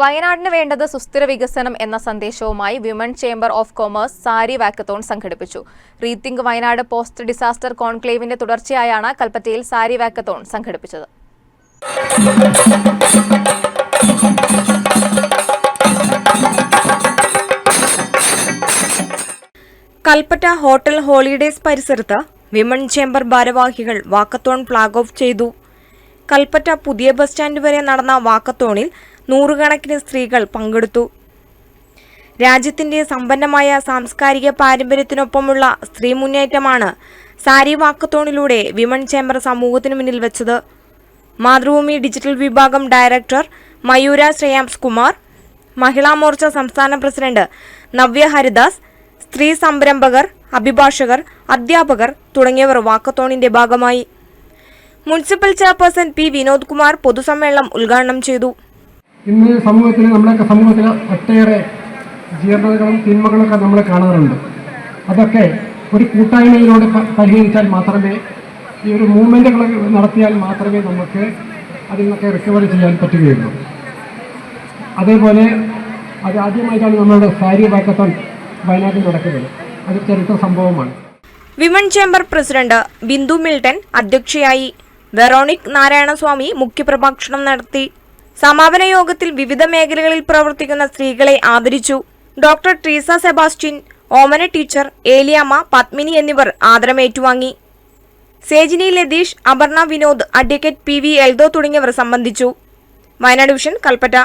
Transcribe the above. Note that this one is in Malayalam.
വയനാടിന് വേണ്ടത് സുസ്ഥിര വികസനം എന്ന സന്ദേശവുമായി women chamber of commerce sari walkathon സംഘടിപ്പിച്ചു. റീതിങ്ക് വയനാട് പോസ്റ്റ് ഡിസാസ്റ്റർ കോൺക്ലേവിന്റെ തുടർച്ചയായാണ് കൽപ്പറ്റയിൽ സാരി വാക്കത്തോൺ സംഘടിപ്പിച്ചത്. കൽപ്പറ്റ ഹോട്ടൽ ഹോളിഡേസ് പരിസരത്ത് വിമൺ ചേംബർ ഭാരവാഹികൾ വാക്കത്തോൺ ഫ്ളാഗ് ഓഫ് ചെയ്തു. കൽപ്പറ്റ പുതിയ ബസ് സ്റ്റാൻഡ് വരെ നടന്ന വാക്കത്തോണിൽ നൂറുകണക്കിന് സ്ത്രീകൾ പങ്കെടുത്തു. രാജ്യത്തിന്റെ സമ്പന്നമായ സാംസ്കാരിക പാരമ്പര്യത്തിനൊപ്പമുള്ള സ്ത്രീ മുന്നേറ്റമാണ് സാരി വാക്കത്തോണിലൂടെ വിമൺ ചേംബർ സമൂഹത്തിന് മുന്നിൽ വെച്ചത്. മാതൃഭൂമി ഡിജിറ്റൽ വിഭാഗം ഡയറക്ടർ മയൂര ശ്രേയാംസ് കുമാർ മഹിളാ മോർച്ച സംസ്ഥാന പ്രസിഡന്റ് നവ്യ ഹരിദാസ് സ്ത്രീ സംരംഭകർ അഭിഭാഷകർ അധ്യാപകർ തുടങ്ങിയവർ വാക്കത്തോണിന്റെ ഭാഗമായി. Municipal chairperson P Vinod Kumar പൊതുസമ്മേളനം ഉദ്ഘാടനം ചെയ്തു. ഇന്ന് സമൂഹത്തിൽ നമ്മളൊക്കെ സമൂഹത്തിൽ ഒട്ടേറെ ജീർണതകളും തിന്മകളൊക്കെ നമ്മൾ കാണാറുണ്ട്. അതൊക്കെ ഒരു കൂട്ടായ്മയിലൂടെ പരിഹരിച്ചാൽ മാത്രമേ ഈ ഒരു മൂവ്മെന്റുകൾ നടത്തിയാൽ മാത്രമേ നമുക്ക് അതിൽ നിന്നൊക്കെ റിക്കവർ ചെയ്യാൻ പറ്റുകയുള്ളൂ. അതേപോലെ അത് ആദ്യമായിട്ടാണ് നമ്മളുടെ സാരി വാക്കത്തോൺ വയനാട്ടിൽ നടക്കുന്നത്. അത് ചരിത്ര സംഭവമാണ്. Women chamber president Bindu Milton അധ്യക്ഷയായി. വെറോണിക് നാരായണസ്വാമി മുഖ്യപ്രഭാഷണം നടത്തി. സമാപന യോഗത്തിൽ വിവിധ മേഖലകളിൽ പ്രവർത്തിക്കുന്ന സ്ത്രീകളെ ആദരിച്ചു. Doctor Treesa Sebastian Omana teacher Eliyamma Padmini എന്നിവർ ആദരമേറ്റുവാങ്ങി. Sejini Latheesh Aparna Vinod advocate P V Eldho തുടങ്ങിയവർ സംബന്ധിച്ചു. വയനാട് വിഷൻ കൽപ്പറ്റ.